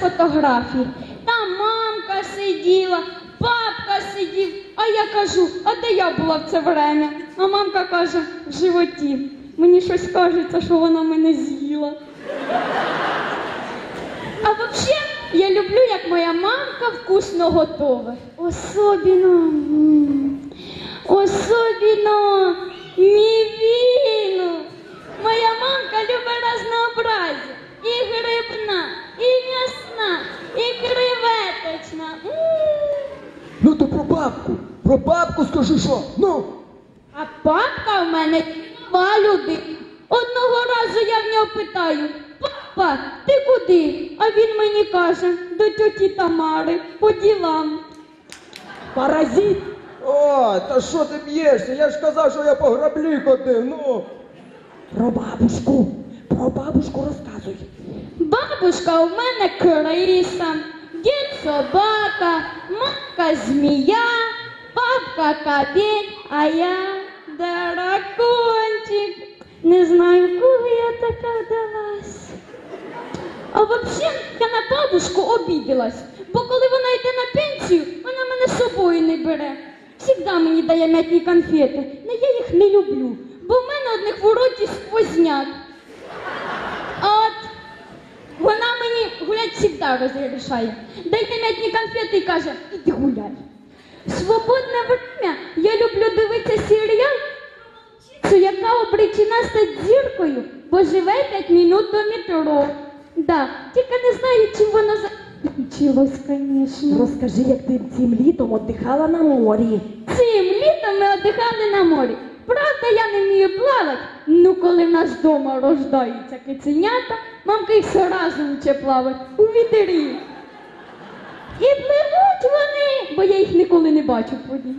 фотографії. Там мамка сиділа, папка сидів. А я кажу, а де я була в це время? А мамка каже, в животі. Мені щось кажеться, що вона мене з'їла. А взагалі, я люблю, як моя мамка вкусно готове. Особенно, м, особенно мівіну. Моя мамка любить разнообразие. І грибна, і м'ясна, і креветочна. Ну то про бабку. Про бабку скажи що. Ну. А папка в мене два люди. Одного разу я в нього питаю, папа, ти куди? А він мені каже, до тьоті Тамари, по ділам. Паразит. О, та що ти б'єшся? Я ж казав, що я по граблі ходив, ну. Про бабушку. Про бабушку розказуй. Бабушка у мене криса, собака, мамка змія, папка кабель, а я дракончик. Не знаю, коли я така вдалась. А взагалі я на бабушку обіділась, бо коли вона йде на пенсію, вона мене з собою не бере. Всігда мені дає м'ятні конфети, але я їх не люблю, бо в мене одних в сквозняк. А от вона завжди розрішає. Дайте м'ятні конфети і каже, іди гуляй. В свободне время я люблю дивитися серіал, що яка обречена стати зіркою, бо живе 5 минут до метро. Да, тільки не знаю, чим воно закінчилось, звісно. Розкажи, як ти цим літом віддихала на морі. Цим літом ми віддихали на морі. Правда, я не вмію плавати. Ну, коли в нас вдома рождаються киценята, мамка їх сразу уче плавати у вітері. І пливуть вони, бо я їх ніколи не бачу воді.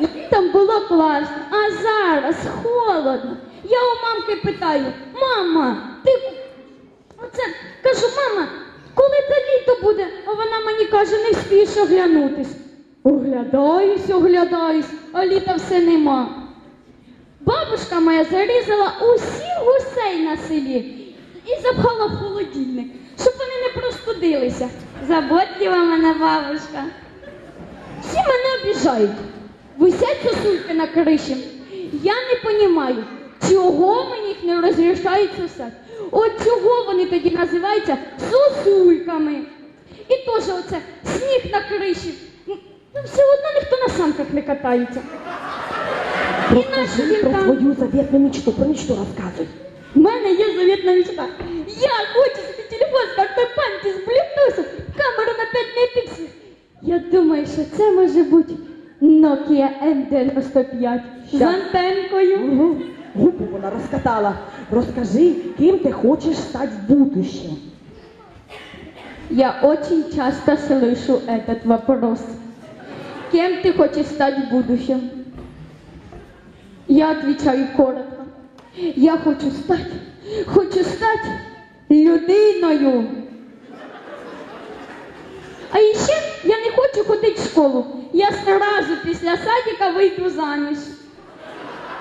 Літом було класно, а зараз холодно. Я у мамки питаю, мама, ти Оце кажу, мама, коли це літо буде? А вона мені каже, не вспієш оглянутись. Оглядаюсь, оглядаюсь, а літа все нема. Бабушка моя зарізала усіх гусей на селі і запхала в холодильник, щоб вони не простудилися. Заботлива мене бабушка. Всі мене обіжають. Висять сосульки на криші. Я не розумію, чого мені їх не розрішають сосати. От чого вони тоді називаються сосульками. І теж оце сніг на криші. Ну, все одно ніхто на санках не катається. І наші Розкажи їм про там. свою заветну мечту. Про мечту розказуй. У мене є завітна мечта. Я хочу собі телефон з картой пам'яті з Bluetooth, камеру на 5 мегапікселів. Я думаю, що це може бути Nokia N95 з Щас. антенкою. Угу. Губу вона розкатала. Розкажи, ким ти хочеш стати в будущем. Я очень часто слышу этот вопрос. Кем ты хочешь стать в будущем? Я отвечаю коротко. Я хочу стать, хочу стать людиною. А ще я не хочу ходити в школу. Я сразу після садика вийду заміж.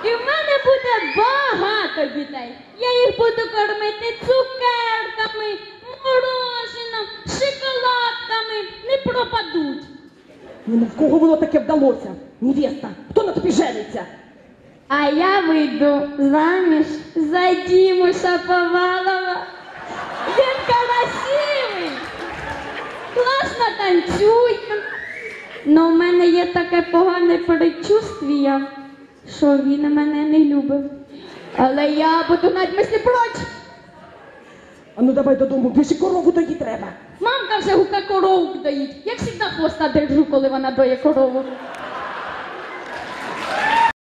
І в мене буде багато дітей. Я їх буду кормити цукерками, мороженим, шоколадками. Не пропадуть. Ну, в кого воно таке вдалося? Невеста, хто на тобі жениться? А я вийду заміж за Діму Шаповалова. Він красивий, класно танцює. Но в мене є таке погане передчувствія, що він мене не любив. Але я буду гнать мислі проч. А ну давай додому, більше корову тоді треба. Мамка вже гука корову доїть. Я завжди хвоста держу, коли вона доє корову.